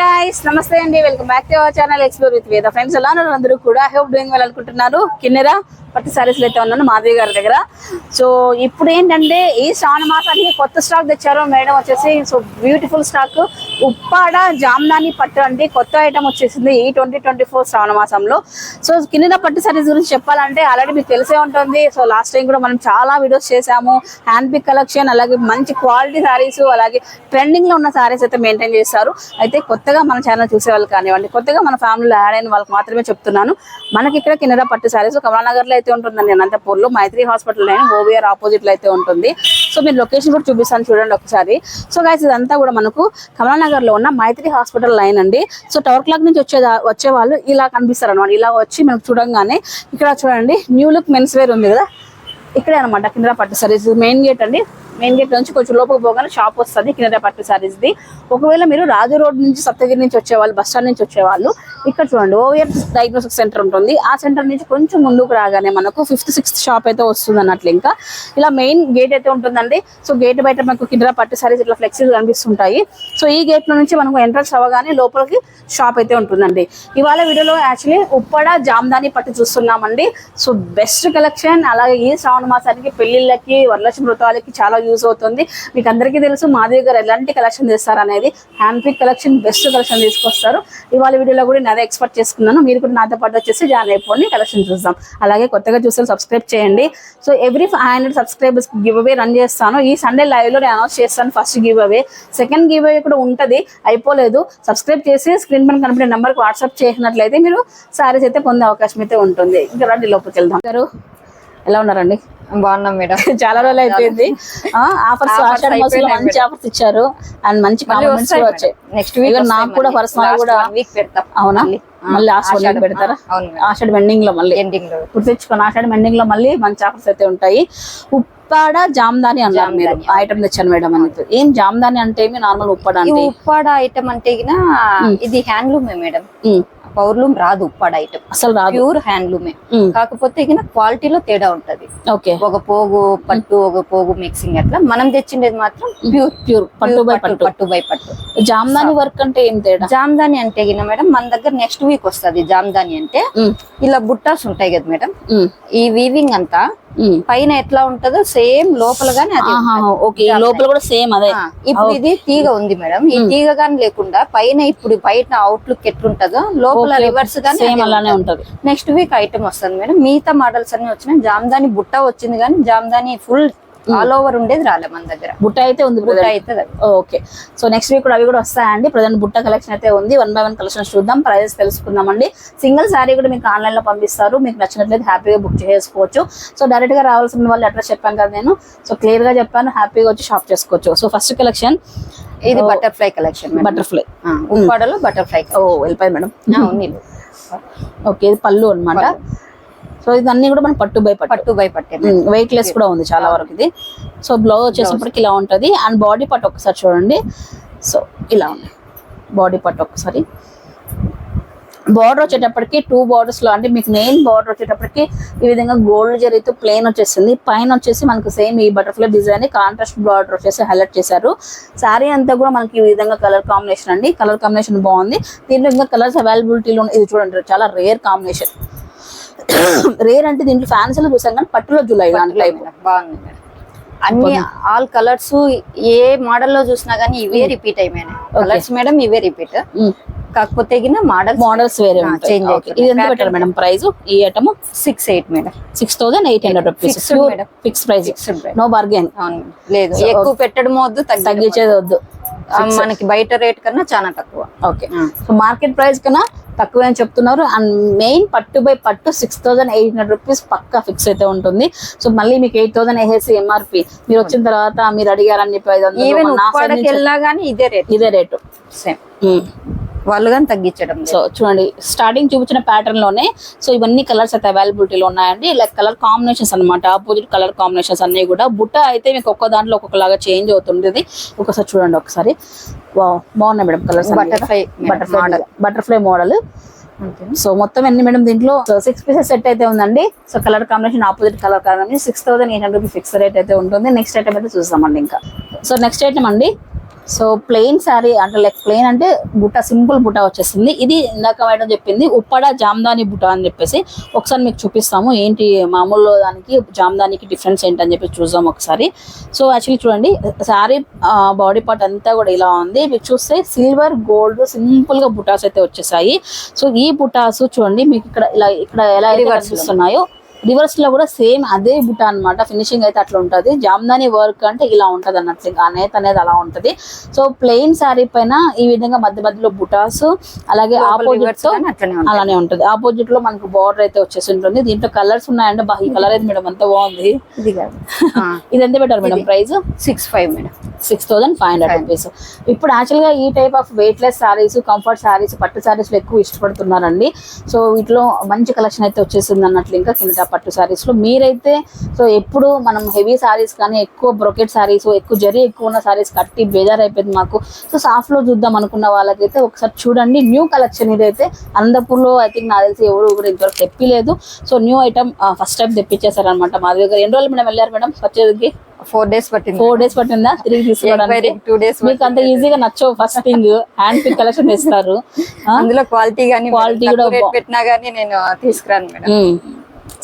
Hi నమస్తే అండి. Welcome back to our channel explore with Veda friends ఎలా ఉన్నారు? అందరూ కూడా హోప్ డూయింగ్ వెల్ అనుకుంటున్నారు. కిన్నెరా? పట్టు సారీస్ అయితే ఉన్నాను మాధవి గారి దగ్గర. సో ఇప్పుడు ఏంటంటే ఈ శ్రావణ మాసానికి కొత్త స్టాక్ తెచ్చారు మేడం వచ్చేసి. So beautiful stock Uppada Jamdani పట్టు అండి. కొత్త ఐటమ్ వచ్చేసింది ఈ ట్వంటీ ట్వంటీ ఫోర్ శ్రావణ మాసంలో. సో కింద పట్టు సారీస్ గురించి చెప్పాలంటే ఆల్రెడీ మీకు తెలిసే ఉంటుంది. సో లాస్ట్ టైం కూడా మనం చాలా వీడియోస్ చేసాము హ్యాండ్ పిక్ కలెక్షన్ అలాగే మంచి క్వాలిటీ సారీస్ అలాగే ట్రెండింగ్లో ఉన్న సారీస్ అయితే మెయింటైన్ చేస్తారు అయితే కొత్తగా మన ఛానల్ చూసే వాళ్ళు కానివ్వండి కొత్తగా మన ఫ్యామిలీలో యాడ్ అయిన వాళ్ళకి మాత్రమే చెప్తున్నాను. మనకి ఇక్కడ కిన్నెర పట్టు శారీస్ కమలానగర్లో అయితే ఉంటుందండి అనంతపూర్లో మైత్రి హాస్పిటల్ లైన్ ఓవిఆర్ ఆపోజిట్లో అయితే ఉంటుంది. సో మీరు లొకేషన్ కూడా చూపిస్తాను చూడండి ఒకసారి. సో గైస్ ఇదంతా కూడా మనకు కమలానగర్లో ఉన్న మైత్రి హాస్పిటల్ లైన్ అండి. సో టవర్ క్లాక్ నుంచి వచ్చే వచ్చే వాళ్ళు ఇలా కనిపిస్తారు అనమాట ఇలా వచ్చి మనకు చూడంగానే ఇక్కడ చూడండి న్యూ లుక్ మెన్స్ వేర్ ఉంది కదా. ఇక్కడే అనమాట కింద పట్టు సారీస్ మెయిన్ గేట్ అండి. మెయిన్ గేట్ నుంచి కొంచెం లోపలికి పోగానే షాప్ వస్తుంది కింద పట్టు సారీస్ ది. ఒకవేళ మీరు రాజు రోడ్ నుంచి సప్తగిరి నుంచి వచ్చేవాళ్ళు బస్ స్టాండ్ నుంచి వచ్చేవాళ్ళు ఇక్కడ చూడండి ఓవియర్ డయాగ్నోస్టిక్ సెంటర్ ఉంటుంది. ఆ సెంటర్ నుంచి కొంచెం ముందుకు రాగానే మనకు ఫిఫ్త్ సిక్స్త్ షాప్ అయితే వస్తుంది అన్నట్లు ఇంకా. ఇలా మెయిన్ గేట్ అయితే ఉంటుందండి. సో గేట్ బయట మనకు కింద పట్టు సారీస్ ఇట్లా ఫ్లెక్సీలు కనిపిస్తుంటాయి. సో ఈ గేట్లో నుంచి మనకు ఎంట్రన్స్ అవ్వగానే లోపలికి షాప్ అయితే ఉంటుందండి. ఇవాళ వీడియోలో యాక్చువల్లీ ఉప్పడ జామ్దాని పట్టు చూస్తున్నామండి. సో బెస్ట్ కలెక్షన్ అలాగే ఈ శ్రావణ మాసానికి పెళ్ళిళ్ళకి వరలక్ష్మి వ్రతాలకి చాలా యూజ్ అవుతుంది. మీకు అందరికీ తెలుసు మాధవి గారు ఎలాంటి కలెక్షన్ చేస్తారు అనేది. Hand pick collection best collection తీసుకొస్తారు. ఇవాళ వీడియోలో కూడా నేను అదే ఎక్స్పెక్ట్ చేసుకున్నాను. మీరు కూడా నాతో పాటు వచ్చేసి జాయిన్ అయిపోయి కలెక్షన్ చూద్దాం. అలాగే కొత్తగా చూస్తే సబ్స్క్రైబ్ చేయండి. So every five hundred subscribers giveaway run చేస్తాను. ఈ సండే లైవ్లో నేను అనౌన్స్ చేస్తాను first give away second give away కూడా ఉంటుంది. అయిపోలేదు. సబ్స్క్రైబ్ చేసి స్క్రీన్ పైన కనిపించే నెంబర్కి వాట్సాప్ చేసినట్లయితే మీరు సారీస్ అయితే పొందే అవకాశం అయితే ఉంటుంది. ఇంకా రండి లోపలికి వెళ్దాం. గారు ఎలా ఉన్నారండి? బాగున్నాం మేడం. చాలా రోజులు అయిపోయింది. ఆఫర్స్ ఆషాఢ మాసంలో మంచి ఆఫర్స్ ఇచ్చారు. అండ్ మంచి కాంప్లిమెంట్స్ వచ్చాయి. నెక్స్ట్ వీక్ నాకు కూడా పర్సనల్ కూడా వీక్ పెడతాం. అవునా? మళ్ళీ. ఆషాఢ. పెడతారా. ఆషాఢ ఎండింగ్లో మళ్ళీ. ఎండింగ్లో. ఇప్పుడు తెచ్చుకోండి ఆషాఢ ఎండింగ్లో మళ్ళీ మంచి ఆఫర్స్ అయితే ఉంటాయి. ఉప్పాడ జామ్దాని అన్నారు మీరు. ఐటమ్ తెచ్చాను మేడం అని ఏం జామ్దాని అంటే ఏమి? నార్మల్ ఉప్పాడ అంటే. ఉప్పాడ ఐటమ్ అంటే ఇది హ్యాండ్లూమే మేడం. పౌర్లూమ్ రాదు ఉప్పాడ ఐటమ్ అసలు రాదు. ప్యూర్ హ్యాండ్లూమే కాకపోతే క్వాలిటీలో తేడా ఉంటది. ఓకే. ఒక పోగు పట్టు ఒక పోగు మిక్సింగ్ అట్లా. మనం తెచ్చిండేది మాత్రం ప్యూర్ ప్యూర్ పట్టు బై పట్టు పట్టు. బై పట్టు. జామ్దాని వర్క్ అంటే ఏం తేడా? జామ్దాని అంటే గిన మేడం మన దగ్గర నెక్స్ట్ వీక్ వస్తది జామ్దాని అంటే ఇలా బుట్టాస్ ఉంటాయి కదా మేడం. ఈ వీవింగ్ అంతా. పైన ఎట్లా ఉంటదో సేమ్ లోపల గానీ ఓకే లోపల కూడా సేమ్ అదే. ఇప్పుడు ఇది తీగ ఉంది మేడం. ఈ తీగ గాని లేకుండా పైన ఇప్పుడు బయట అవుట్లుక్ ఎట్లుంటదో లోపల రివర్స్ గానీ సేమ్ అలానే ఉంటది. నెక్స్ట్ వీక్ ఐటమ్ వస్తుంది మేడం. మిగతా మోడల్స్ అన్ని వచ్చినాయి. జామ్దాని బుట్ట వచ్చింది కానీ జామ్దాని ఫుల్ ఆల్ ఓవర్ ఉండేది రాలే మన దగ్గర. బుట్ట అయితే ఉంది బుట్ట. అవుతుంది ఓకే. సో నెక్స్ట్ వీక్ కూడా అవి కూడా వస్తాయండి. ప్రజెంట్ బుట్ట కలెక్షన్ అయితే ఉంది. వన్ బై వన్ కలెక్షన్ చూద్దాం. ప్రైజెస్ తెలుసుకుందామండి. సింగిల్ శారీ కూడా మీకు ఆన్లైన్లో పంపిస్తారు. మీకు నచ్చినట్లయితే హ్యాపీగా బుక్ చేసుకోవచ్చు. సో డైరెక్ట్గా రావాల్సిన వాళ్ళు అడ్రస్ చెప్పాను కదా నేను. సో క్లియర్గా చెప్పాను. హ్యాపీగా వచ్చి షాప్ చేసుకోవచ్చు. సో ఫస్ట్ కలెక్షన్ ఇది బటర్ఫ్లై కలెక్షన్ బటర్ఫ్లై ఉప్పాడలో బటర్ఫ్లై ఓ వెళ్ళిపోయింది మేడం. ఉంది. ఓకే ఇది పళ్ళు అన్నమాట. సో ఇది అన్ని కూడా మనం పట్టు బై పట్టు. పట్టు బై పట్టే. వెయిట్ లెస్ కూడా ఉంది చాలా వరకు ఇది. సో బ్లౌజ్ వచ్చేసప్పటికి ఇలా ఉంటది. అండ్ బాడీ పట్టు ఒకసారి చూడండి. సో ఇలా ఉంది. బాడీ పట్టు ఒకసారి బార్డర్ వచ్చేటప్పటికి టూ బార్డర్స్లో అంటే మీకు మెయిన్ బార్డర్ వచ్చేటప్పటికి ఈ విధంగా గోల్డ్ జరీతో ప్లేన్ వచ్చేసింది. పైన వచ్చేసి మనకు సేమ్ ఈ బటర్ఫ్లై డిజైన్ కాంట్రాస్ట్ బార్డర్ వచ్చేసి హైలైట్ చేశారు. శారీ అంతా కూడా మనకి ఈ విధంగా కలర్ కాంబినేషన్ అండి. కలర్ కాంబినేషన్ బాగుంది. దీంట్లో ఇంకా కలర్స్ అవైలబిలిటీలో ఇది చూడండి చాలా రేర్ కాంబినేషన్ రేర్ అంటే దీంట్లో ఫ్యాన్సీలో చూసాం కానీ పట్టులో జూలై టైప్ బాగుంది అన్ని ఆల్ కలర్స్ ఏ మోడల్లో చూసినా గానీ ఇవే రిపీట్ అయిపోయినాయి కలర్స్ మేడం ఇవే రిపీట్ కాకపోతే గిన మోడల్ మోడల్స్ వేరే. అవుతుంది. ఇది ఎంత పెట్టారు మేడం ప్రైస్ ఈ item six eight madam six thousand eight hundred rupees. Fix price. No bargain లేదు. ఎక్కువ పెట్టడం వద్దు తగ్గి తగ్గించేది వద్దు. మనకి బయట రేట్ కన్నా చాలా తక్కువ. ఓకే సో మార్కెట్ ప్రైస్ కన్నా తక్కువ అని చెప్తున్నారు. అండ్ మెయిన్ పట్టు బై పట్టు six thousand eight hundred rupees పక్కా ఫిక్స్ అయితే ఉంటుంది. సో మళ్ళీ మీకు ఎయిట్ థౌసండ్ వేసేసి ఎంఆర్పి మీరు వచ్చిన తర్వాత మీరు అడిగారని చెప్పి ఇదే రేట్. ఇదే రేటు. సేమ్ వాళ్ళు కానీ తగ్గించడం. సో చూడండి స్టార్టింగ్ చూపించిన ప్యాటర్న్లోనే సో ఇవన్నీ కలర్స్ అయితే అవైలబిలిటీలో ఉన్నాయండి. లైక్ కలర్ కాంబినేషన్స్ అన్నమాట ఆపోజిట్ కలర్ కాంబినేషన్స్ అన్ని కూడా. బుట్ట అయితే మీకు ఒక్క దాంట్లో ఒక్కొక్కలాగా చేంజ్ అవుతుంది ఒకసారి చూడండి ఒకసారి. వావ్ బాగున్నాయి madam colours Butterfly butterfly model. Butterfly model? So మొత్తం ఎన్ని మేడం దీంట్లో? సిక్స్ పీసెస్ సెట్ అయితే ఉందండి. So colour combination opposite colour combination six thousand eight hundred fix rate అయితే ఉంటుంది. నెక్స్ట్ ఐటమ్ అయితే చూస్తామండి ఇంకా. సో నెక్స్ట్ ఐటమ్ అండి. సో ప్లెయిన్ శారీ అంటే లైక్ ప్లెయిన్ అంటే బుట్ట సింపుల్ బుట్ట వచ్చేసింది. ఇది ఇందాక మేడం చెప్పింది ఉప్పడ జామ్దాని బుట్ట అని చెప్పేసి ఒకసారి మీకు చూపిస్తాము. ఏంటి మామూలు దానికి జామ్దానికి డిఫరెన్స్ ఏంటి అని చెప్పి చూద్దాం ఒకసారి. సో యాక్చువల్లీ చూడండి శారీ బాడీ పార్ట్ అంతా కూడా ఇలా ఉంది. మీకు చూస్తే సిల్వర్ గోల్డ్ సింపుల్గా బుటాస్ అయితే వచ్చేసాయి. సో ఈ బుటాస్ చూడండి మీకు ఇక్కడ ఇలా ఇక్కడ ఎలా అయితే. కనిపిస్తున్నాయో రివర్స్లో కూడా సేమ్ అదే బుట్ట అన్నమాట. ఫినిషింగ్ అయితే అట్లా ఉంటది. జామ్దాని వర్క్ అంటే ఇలా ఉంటది అన్నట్లు ఇంకా నేత అనేది అలా ఉంటది. సో ప్లెయిన్ శారీ పైన ఈ విధంగా మధ్య మధ్యలో బుటాస్ అలాగే ఆపోజిట్. అలానే ఉంటది. ఆపోజిట్లో మనకు బార్డర్ అయితే వచ్చేసి ఉంటుంది దీంట్లో కలర్స్ ఉన్నాయంటే బా ఈ కలర్ అయితే మేడం అంత బాగుంది. ఇది కాదు. ఇది ఎంత పెట్టారు madam price six five madam. Six thousand five hundred rupees ఇప్పుడు యాక్చువల్గా ఈ type of weightless sarees comfort sarees పట్టు సారీస్ ఎక్కువ ఇష్టపడుతున్నారండి. సో వీటిలో మంచి కలెక్షన్ అయితే వచ్చేసింది అన్నట్లు ఇంకా కింద పట్టు సారీస్లో. మీరైతే సో ఎప్పుడు మనం హెవీ సారీస్ కానీ ఎక్కువ బ్రొకెట్ సారీస్ ఎక్కువ జరీ ఎక్కువ ఉన్న సారీస్ కట్టి బేజార్ అయిపోయింది మాకు. సో సాఫ్ట్లో చూద్దాం అనుకున్న వాళ్ళకైతే ఒకసారి చూడండి. న్యూ కలెక్షన్ ఇదైతే అనంతపూర్లో ఐ థింక్ నాకు తెలిసి ఎవరు కూడా ఇంతవరకు తెప్పిలేదు. So new item first time తెప్పించేశారనమాట మా దగ్గర. ఎన్ని రోజులు మేడం వెళ్ళారు మేడం వచ్చేదికి? ఫోర్ డేస్ పట్టింది. ఫోర్ డేస్ పట్టిందా? తిరిగి తీసుకోవడానికి? టూ డేస్ మీకు అంత ఈజీగా నచ్చవు first thing hand pick collection ఇస్తారు అందులో క్వాలిటీ గానీ Quality కూడా పెట్టినా గానీ నేను తీసుకురాను madam.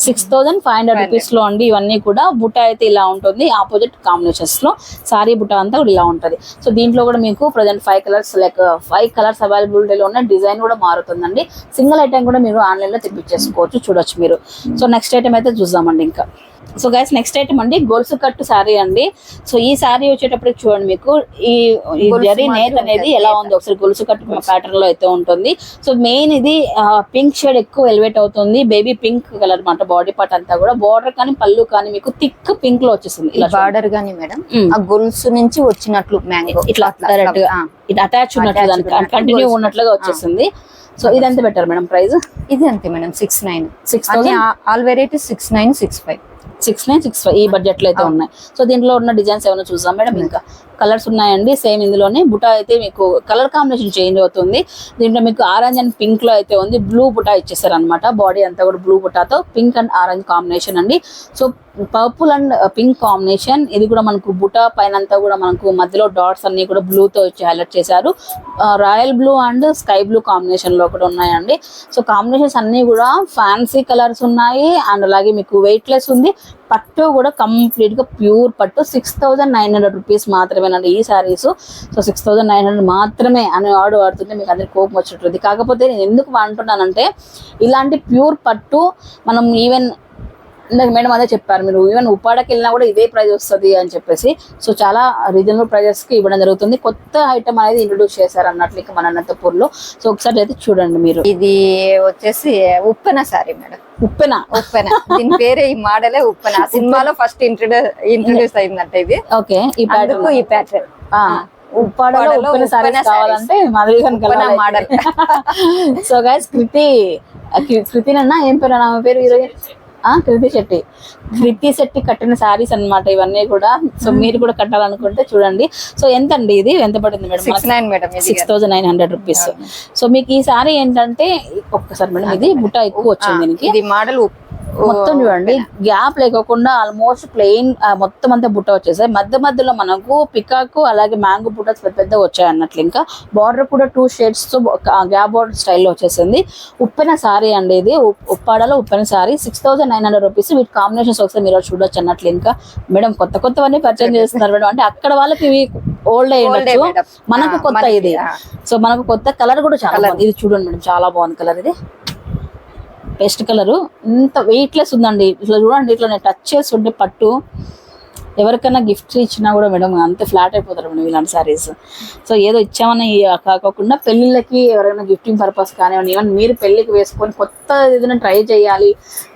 Six thousand five hundred రూపీస్లో అండి ఇవన్నీ కూడా. బుట్ట అయితే ఇలా ఉంటుంది. ఆపోజిట్ కాంబినేషన్స్లో సారీ బుట్ట అంతా కూడా ఇలా ఉంటుంది. సో దీంట్లో కూడా మీకు present five colours like five colours అవైలబిలిటీలో ఉన్న డిజైన్ కూడా మారుతుందండి. సింగిల్ ఐటమ్ కూడా మీరు ఆన్లైన్లో తెప్పించేసుకోవచ్చు చూడొచ్చు మీరు. సో నెక్స్ట్ ఐటమ్ అయితే చూద్దామండి ఇంకా. సో గైస్ నెక్స్ట్ ఐటమ్ అండి గొలుసు కట్టు శారీ అండి. సో ఈ శారీ వచ్చేటప్పటికి చూడండి మీకు ఈ జరీ నేత్ అనేది ఎలా. ఉంది ఒకసారి గొలుసు కట్టు ప్యాటర్న్లో అయితే ఉంటుంది. సో మెయిన్ ఇది పింక్ షేడ్ ఎక్కువ ఎలివేట్ అవుతుంది. బేబీ పింక్ కలర్ అనమాట బాడీ పార్ట్ అంతా కూడా. బార్డర్ కానీ పళ్ళు కానీ మీకు థిక్ పింక్లో వచ్చేసింది ఇలా చూడండి. బార్డర్ గానీ మేడం మ్మ్. ఆ గొలుసు నుంచి వచ్చినట్లు మ్యాంగో ఇట్లా కరెక్ట్ ఇది అటాచ్ ఉన్నట్లు కంటిన్యూ. ఉన్నట్లుగా వచ్చేసింది సో ఇది ఎంత పెట్టారు మేడం ప్రైస్? ఇది అంతే madam six nine six all variety six nine six five six nine six five ఈ బడ్జెట్లో అయితే ఉన్నాయి. సో దీంట్లో ఉన్న డిజైన్స్ ఏమైనా చూద్దాం మేడం? ఇంకా కలర్స్ ఉన్నాయండి. సేమ్ ఇందులోనే బుటా అయితే మీకు కలర్ కాంబినేషన్ చేంజ్ అవుతుంది. దీంట్లో మీకు ఆరెంజ్ అండ్ పింక్లో అయితే ఉంది. బ్లూ బుటా ఇచ్చేసారు అనమాట బాడీ అంతా కూడా బ్లూ బుటాతో పింక్ అండ్ ఆరెంజ్ కాంబినేషన్ అండి. So purple and uh, pink combination. ఇది కూడా మనకు బుటా పైన అంతా కూడా మనకు మధ్యలో డాట్స్ అన్ని కూడా బ్లూతో వచ్చి హైలైట్ చేశారు. Royal blue and sky blue కాంబినేషన్లో కూడా ఉన్నాయండి. సో కాంబినేషన్స్ అన్ని కూడా ఫ్యాన్సీ కలర్స్ ఉన్నాయి. అండ్ అలాగే మీకు వెయిట్ లెస్ ఉంది. పట్టు కూడా కంప్లీట్గా ప్యూర్ పట్టు. Six thousand nine hundred rupees మాత్రమేనండి ఈ sarees so six thousand nine hundred మాత్రమే అని ఆర్డర్ వాడుతుంటే మీకు అందరికి కోపం వచ్చినట్టుంది కాకపోతే నేను ఎందుకు అంటున్నానంటే ఇలాంటి ప్యూర్ పట్టు మనం ఈవెన్ ఇందాక మేడం అదే చెప్పారు మీరు ఈవెన్ ఉప్పాడకి వెళ్ళినా కూడా ఇదే ప్రైస్ వస్తుంది అని చెప్పేసి. సో చాలా రీజనబుల్ ప్రైజెస్కి ఇవ్వడం జరుగుతుంది. కొత్త ఐటమ్ అనేది ఇంట్రొడ్యూస్ చేశారు అన్నట్లు ఇక మన అనంతపూర్లో. సో ఒకసారి అయితే చూడండి మీరు. ఇది వచ్చేసి ఉప్పెన సారీ మేడం. ఉప్పెన. ఉప్పెన. దీని పేరే ఈ మోడలే ఉప్పెన. సినిమాలో ఫస్ట్ ఇంట్రొడ్యూస్ ఇంట్రొడ్యూస్ అయిందంట ఇది. ఓకే ఈ ప్యాటర్న్ ఈ ప్యాటర్న్ ఉప్పాడలో ఉప్పెన సారీస్ sarees. కావాలంటే Uppena model. So guys Kriti Kriti అన్న ఏం పేరు? ఆమె పేరు ఆ కృతి శెట్టి. కృతి శెట్టి కట్టిన శారీస్ అన్నమాట ఇవన్నీ కూడా. సో మీరు కూడా కట్టాలనుకుంటే చూడండి. సో ఎంత అండి ఇది? ఎంత పడింది madam? Six madam thousand nine hundred rupees. So మీకు ఈ సారీ ఏంటంటే ఒక్కసారి మేడం ఇది బుట్ట ఎక్కువ వచ్చింది దీనికి. ఇది మోడల్ మొత్తం చూడండి. గ్యాప్ లేకోకుండా ఆల్మోస్ట్ ప్లెయిన్ మొత్తం అంతా బుట్ట వచ్చేసాయి. మధ్య మధ్యలో మనకు పికాక్ అలాగే మ్యాంగో బుట్టస్ పెద్ద పెద్ద వచ్చాయి అన్నట్లు ఇంకా. బార్డర్ కూడా టూ షేడ్స్తో గ్యాప్ బార్డర్ స్టైల్లో వచ్చేసింది. ఉప్పెన సారీ అండి ఇది. ఉప్- ఉప్పాడలో Uppena saree six thousand nine hundred rupees వీటి కాంబినేషన్స్ ఒకసారి మీరు చూడొచ్చు అన్నట్లు ఇంకా. మేడం కొత్త కొత్తవన్నీ పరిచయం చేస్తున్నారు మేడం. అంటే అక్కడ వాళ్ళకి ఇవి ఓల్డ్ అయి Old ఏ ఉండొచ్చు. మనకు కొత్త ఇది. సో మనకు కొత్త కలర్ కూడా చాలా ఇది చూడండి మేడం చాలా బాగుంది కలర్ ఇది. Paste colour. ఇంత వెయిట్లెస్ ఉందండి. ఇట్లా చూడండి ఇట్లా నేను టచ్ ఉండే పట్టు. ఎవరికైనా గిఫ్ట్ ఇచ్చినా కూడా మేడం అంతే ఫ్లాట్ అయిపోతారు మేడం ఇలాంటి సారీస్ సో ఏదో ఇచ్చామని కాకుండా పెళ్ళిళ్ళకి ఎవరైనా గిఫ్టింగ్ పర్పస్ కానివ్వండి ఈవెన్ మీరు పెళ్ళికి వేసుకొని కొత్త ఏదైనా ట్రై చేయాలి.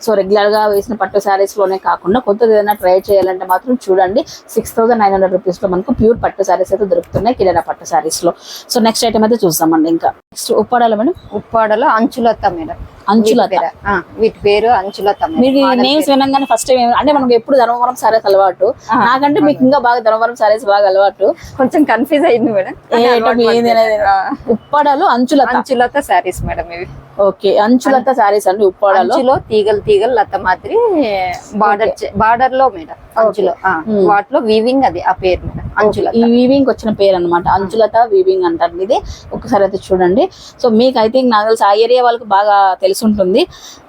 సో రెగ్యులర్గా వేసిన పట్టు శారీస్లోనే కాకుండా కొత్తది ఏదైనా ట్రై చేయాలంటే మాత్రం చూడండి. సిక్స్ థౌసండ్ నైన్ హండ్రెడ్ రూపీస్లో మనకు ప్యూర్ పట్టు శారీస్ అయితే దొరుకుతున్నాయి కిరాణా పట్టు శారీస్లో సో నెక్స్ట్ ఐటమ్ అయితే చూస్తామండి ఇంకా. నెక్స్ట్ ఉప్పాడాలి మేడం? ఉప్పాడలో అంచులత మేడం. అంచులత. వీటి పేరు- ఆ, వీటి పేరు అంచులత. మీరు నేమ్స్. వినగానే ఫస్ట్ టైం అంటే మనకు ఎప్పుడు ధర్మవరం సారీస్ అలవాటు. నాకంటే మీకు ఇంకా బాగా ధర్మవరం సారీస్ బాగా అలవాటు. కొంచెం కన్ఫ్యూజ్ అయింది మేడం. ఉప్పాడలు అంచులత అంచులత శారీస్ మేడం ఇవి. ఓకే అంచులత సారీస్ అండి ఉప్పాడలో? తీగలు తీగలు లత మాదిరి బార్డర్ బార్డర్లో మేడం అంచులో వాటిలో వీవింగ్ అది ఆ పేరు మేడం అంచుల ఈ వీవింగ్ వచ్చిన పేరు అనమాట అంచులత వీవింగ్ అంటారు ఇది. ఒకసారి అయితే చూడండి. సో మీకు ఐ థింక్ నాకు తెలిసి ఆ ఏరియా వాళ్ళకి బాగా తెలిసి ఉంటుంది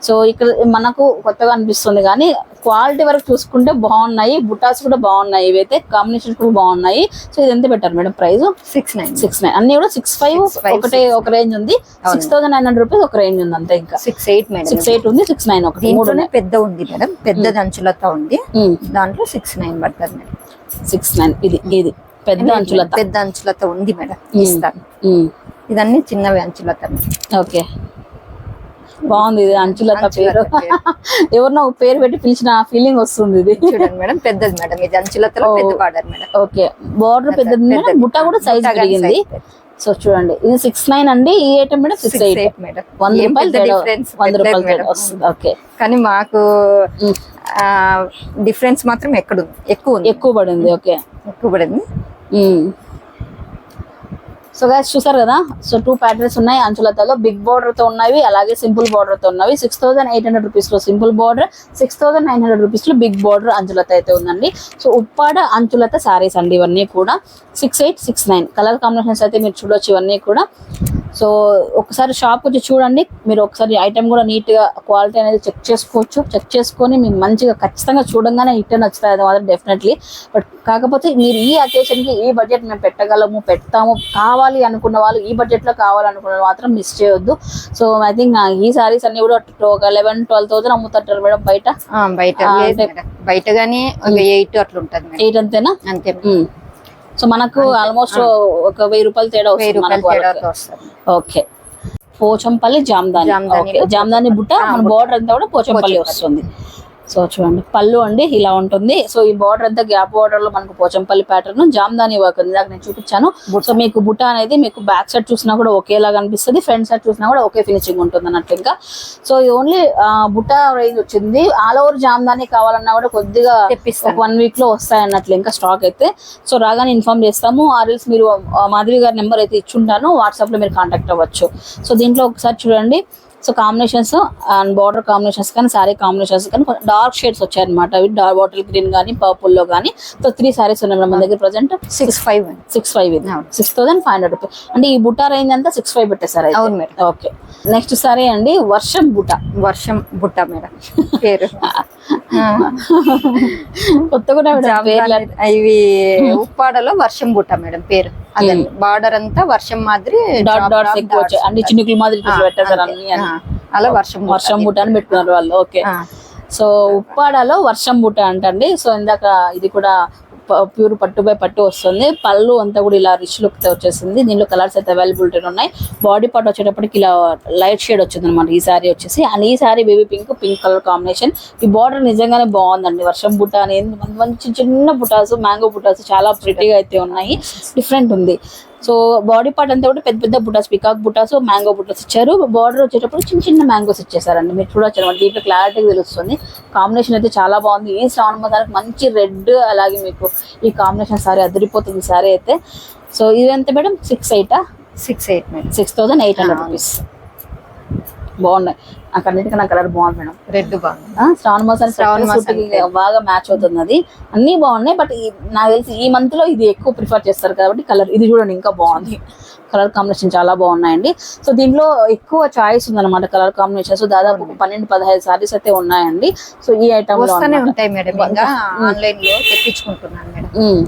సో ఇక్కడ మనకు కొత్తగా అనిపిస్తుంది కానీ క్వాలిటీ వరకు చూసుకుంటే బాగున్నాయి బుటాస్ కూడా బాగున్నాయి ఇవైతే కాంబినేషన్స్ కూడా బాగున్నాయి. సో ఇది ఎంత పెట్టారు madam price? Six nine six nine అన్ని కూడా సిక్స్ ఫైవ్ ఒకటే ఒక రేంజ్ ఉంది. Six thousand nine hundred rupees ఒక రేంజ్ ఉంది అంతే ఇంకా. Six eight madam. Six eight ఉంది సిక్స్ నైన్ ఒకటి. మూడు దీంట్లోనే పెద్ద ఉంది మేడం. పెద్దది అంచులతో ఉంది. దాంట్లో సిక్స్ నైన్ పడుతుంది మేడం. సిక్స్ నైన్ ఇది ఇది. పెద్ద అంచులత. పెద్ద అంచులతో ఉంది మేడం. ఇస్తాను. ఇదన్నీ చిన్నవి అంచులతో. ఓకే. బాగుంది ఇది అంచులత పేరు. ఎవరినో పేరు పెట్టి పిలిచిన ఫీలింగ్ వస్తుంది ఇది. చూడండి మేడం పెద్దది మేడం ఇది అంచులతో పెద్ద బార్డర్ మేడం. ఓకే. బార్డర్ పెద్దది. బుట్ట కూడా సైజ్ పెరిగింది. సో చూడండి ఇది సిక్స్ నైన్ అండి. ఈ item madam six eight madam. వంద రూపాయలు వంద రూపాయలు. వస్తుంది. ఓకే. కానీ మాకు డిఫరెన్స్ మాత్రం ఎక్కడ ఎక్కువ ఎక్కువ పడింది ఓకే. ఎక్కువ పడింది. సో గైస్ చూసారు కదా? సో టూ ప్యాటర్న్స్ ఉన్నాయి. అంచులతలో బిగ్ బార్డర్తో ఉన్నవి అలాగే సింపుల్ బార్డర్తో ఉన్నవి. సిక్స్ థౌసండ్ ఎయిట్ హండ్రెడ్ రూపీస్లో simple border six thousand nine hundred రూపీస్లో బిగ్ బార్డర్ అంచులత అయితే ఉందండి. సో ఉప్పాడ అంచులత సారీస్ అండి ఇవన్నీ కూడా. Six eight six nine colour combinations అయితే మీరు చూడొచ్చు ఇవన్నీ కూడా. సో ఒకసారి షాప్ వచ్చి చూడండి. మీరు ఒకసారి ఐటమ్ కూడా నీట్గా క్వాలిటీ అనేది చెక్ చేసుకోవచ్చు. చెక్ చేసుకొని మీకు మంచిగా ఖచ్చితంగా చూడంగానే ఇట్ట నచ్చుతాయి మాత్రం డెఫినెట్లీ బట్ కాకపోతే మీరు ఈ అకేషన్కి ఈ బడ్జెట్ మేము పెట్టగలము పెడతాము కావాలి అనుకున్న వాళ్ళు ఈ బడ్జెట్లో కావాలనుకున్న మాత్రం మిస్ చేయొద్దు. సో ఐ థింక్ ఈ సారీస్ అన్ని కూడా ఒక లెవెన్ ట్వెల్వ్ థౌసండ్ అమ్ముతుంటారు మేడం బయట. బయట. బయట గానీ ఒక ఎయిట్ అట్లా ఉంటుంది ఎయిట్ అంతేనా? అంతే. సో మనకు ఆల్మోస్ట్ ఒక వెయ్యి రూపాయలు తేడా వస్తుంది ఓకే పోచంపల్లి జామ్దాని. జామ్దాని బుట్ట మన బార్డర్ అంతా కూడా పోచంపల్లి. వస్తుంది. సో చూడండి పళ్ళు అండి ఇలా ఉంటుంది. సో ఈ బార్డర్ అంతా గ్యాప్ బార్డర్లో మనకు పోచంపల్లి ప్యాటర్న్ జామ్దాని వర్క్ ఉంది. ఇందాక నేను చూపించాను. సో మీకు బుట్ట అనేది మీకు బ్యాక్ సైడ్ చూసినా కూడా ఒకేలాగా అనిపిస్తుంది ఫ్రంట్ సైడ్ చూసినా కూడా ఒకే ఫినిషింగ్ ఉంటుంది అన్నట్టు ఇంకా. సో ఓన్లీ బుట్ట రేంజ్ వచ్చింది. ఆల్ ఓవర్ జామ్దాని కావాలన్నా కూడా కొద్దిగా వన్ వీక్లో వస్తాయి అన్నట్లు ఇంకా స్టాక్ అయితే. సో రాగానే ఇన్ఫార్మ్ చేస్తాము. ఆర్ఎల్స్ మీరు మాధవి గారి నెంబర్ అయితే ఇచ్చుంటాను. వాట్సాప్లో మీరు కాంటాక్ట్ అవ్వచ్చు. సో దీంట్లో ఒకసారి చూడండి. So combinations and border combinations కానీ సారీ కాంబినేషన్స్ కానీ డార్క్ షేడ్స్ వచ్చాయన్నమాట. అవి డార్క్ బాటిల్ గ్రీన్ కానీ పర్పుల్లో కానీ సో త్రీ సారీస్ ఉన్నాయి మేడం మన దగ్గర present six five six five ఇది. Six thousand five hundred rupees అంటే ఈ బుట్టా రేంజ్ అంతా సిక్స్ ఫైవ్ పెట్టేశారు అయితే. అవును మేడం. ఓకే నెక్స్ట్ సారీ అండి వర్షం బుట్ట వర్షం బుట్ట మేడం. పేరు. ఆ, కొత్త కూడా మేడం పేర్లు జామ్దాని- ఇవి ఉప్పాడలో వర్షం బుట్ట మేడం పేరు. అదే బార్డర్ అంతా వర్షం మాదిరి డాట్ డాట్స్ ఎక్కువ వచ్చాయి. అన్ని చినుకుల మాదిరి అంతే. అన్ని అలా వర్షం. వర్షం బుట్ట అని పెట్టుకున్నారు వాళ్ళు. ఓకే. సో ఉప్పాడలో వర్షం బుట్ట అంటండి. సో ఇందాక ఇది కూడా ప్యూర్ పట్టు బై పట్టు వస్తుంది. పళ్ళు అంతా కూడా ఇలా రిచ్ లుక్తో వచ్చేసింది. దీనిలో కలర్స్ అయితే అవైలబిలిటీ ఉన్నాయి. బాడీ పార్ట్ వచ్చేటప్పటికి ఇలా లైట్ షేడ్ వచ్చింది అనమాట ఈ సారీ వచ్చేసి. అండ్ ఈ saree baby pink pink colour combination ఈ బార్డర్ నిజంగానే బాగుందండి. వర్షం బుట్ట అనేది మంచి- మంచి చిన్న బుటాస్ మ్యాంగో బుటాస్ చాలా ప్రిటీగా అయితే ఉన్నాయి. డిఫరెంట్ ఉంది. సో బాడీ పార్ట్ అంతా కూడా పెద్ద పెద్ద బుటాస్ పికాక్ బుటాస్ మ్యాంగో బుటాస్ ఇచ్చారు. బార్డర్ వచ్చేటప్పుడు చిన్న చిన్న మ్యాంగోస్ ఇచ్చేసారండి. మీరు చూడొచ్చు అనమాట దీంట్లో క్లారిటీగా తెలుస్తుంది. కాంబినేషన్ అయితే చాలా బాగుంది. ఈ శ్రావణ మాసానికి మంచి రెడ్ అలాగే మీకు ఈ కాంబినేషన్ సారీ అదిరిపోతుంది సారీ అయితే. సో ఇది ఎంత madam? Six ఎయిటా six eight madam. Six thousand eight hundred rupees బాగున్నాయి. నాకు అన్నిటికన్నా కలర్ బాగుంది మేడం. రెడ్ బాగుంది. శ్రావణ మాసానికి శ్రావణ మాసానికి. బాగా మ్యాచ్ అవుతుంది అది. అన్ని బాగున్నాయి బట్ నాకు తెలిసి ఈ మంత్లో ఇది ఎక్కువ ప్రిఫర్ చేస్తారు కాబట్టి కలర్ ఇది చూడండి ఇంకా బాగుంది. కలర్ కాంబినేషన్ చాలా బాగున్నాయండి. సో దీంట్లో ఎక్కువ చాయిస్ ఉందన్నమాట కలర్ కాంబినేషన్. సో దాదాపు పన్నెండు పదహైదు సారీస్ అయితే ఉన్నాయండి. సో ఈ ఐటమ్. ఉంటాయి మేడం ఆన్లైన్లో తెప్పించుకుంటున్నాను మేడం. ఉమ్.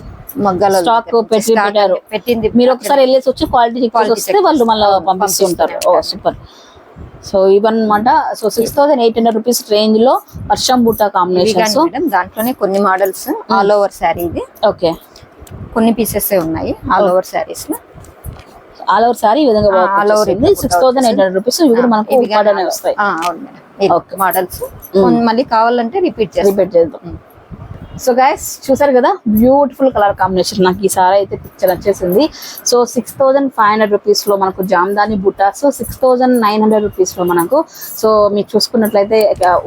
మగ్గాలో స్టాక్ పెట్టి పెట్టారు. పెట్టింది మీరు ఒకసారి వెళ్ళేసి వచ్చి క్వాలిటీ వస్తే వాళ్ళు మళ్ళీ. పంపిస్తుంటారు. Oh super. సో ఇవన్నమాట so six thousand eight hundred rupees రేంజ్లో వర్షం ఇవి కాంబినేషన్స్ దాంట్లోనే కొన్ని మోడల్స్ ఆల్ ఓవర్ శారీ ఇది. ఓకే కొన్ని పీసెస్ ఉన్నాయి all over sarees all over saree ఈ విధంగా ఆ, all over వస్తుంది ఇట్లా six thousand eight hundred rupees ఇవి కూడా మనకు వస్తాయి. ఆ, అవును మేడం Okay. మోడల్స్ మళ్ళీ కావాలంటే రిపీట్ చేస్తాం. రిపీట్ చేద్దాం. సో గైస్ చూసారు కదా? బ్యూటిఫుల్ కలర్ కాంబినేషన్ నాకు ఈ సారీ అయితే పిక్చర్ వచ్చేసింది. So six thousand five hundred రూపీస్లో మనకు Jamdani butas six thousand nine hundred రూపీస్లో మనకు. సో మీరు చూసుకున్నట్లయితే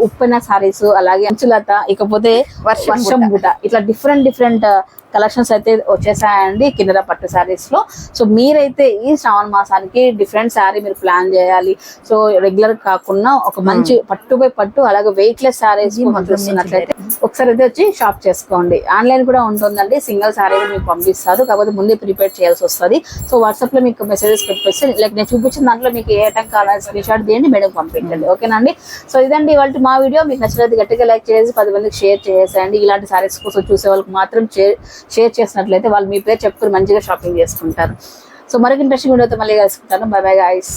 ఉప్పెన సారీస్ అలాగే అంచులత ఇకపోతే వర్షం వర్షం బుట్ట. ఇట్లా డిఫరెంట్ డిఫరెంట్ కలెక్షన్స్ అయితే వచ్చేసాయండి కిన్నెర పట్టు శారీస్లో. సో మీరైతే ఈ శ్రావణ మాసానికి డిఫరెంట్ శారీ మీరు ప్లాన్ చేయాలి. సో రెగ్యులర్ కాకుండా ఒక మంచి పట్టు బై పట్టు అలాగే వెయిట్ లెస్ శారీస్ చూస్తున్నట్లయితే ఒకసారి అయితే వచ్చి షాప్ చేసుకోండి. ఆన్లైన్ కూడా ఉంటుందండి. సింగిల్ శారీ మీకు పంపిస్తారు. కాకపోతే ముందే ప్రిపేర్ చేయాల్సి వస్తుంది. సో వాట్సాప్లో మీకు మెసేజెస్ పెట్టేసి లైక్ నేను చూపించిన దాంట్లో మీకు ఏ ఐటమ్ కావాలి స్క్రీన్ షాట్ తీయండి మేడం పంపించండి. ఓకేనండి? సో ఇదండి ఇవాళ మా వీడియో మీకు నచ్చినది గట్టిగా లైక్ చేసి పది మందికి షేర్ చేసేయండి. ఇలాంటి శారీస్ కోసం చూసే వాళ్ళకి మాత్రం షేర్ షేర్ చేసినట్లయితే వాళ్ళు మీ పేరు చెప్పుకుని మంచిగా షాపింగ్ చేసుకుంటారు. సో మరొక ఇంట్రెస్టింగ్ వీడియోతో మళ్ళీ కలుసుకుంటాను. By by guys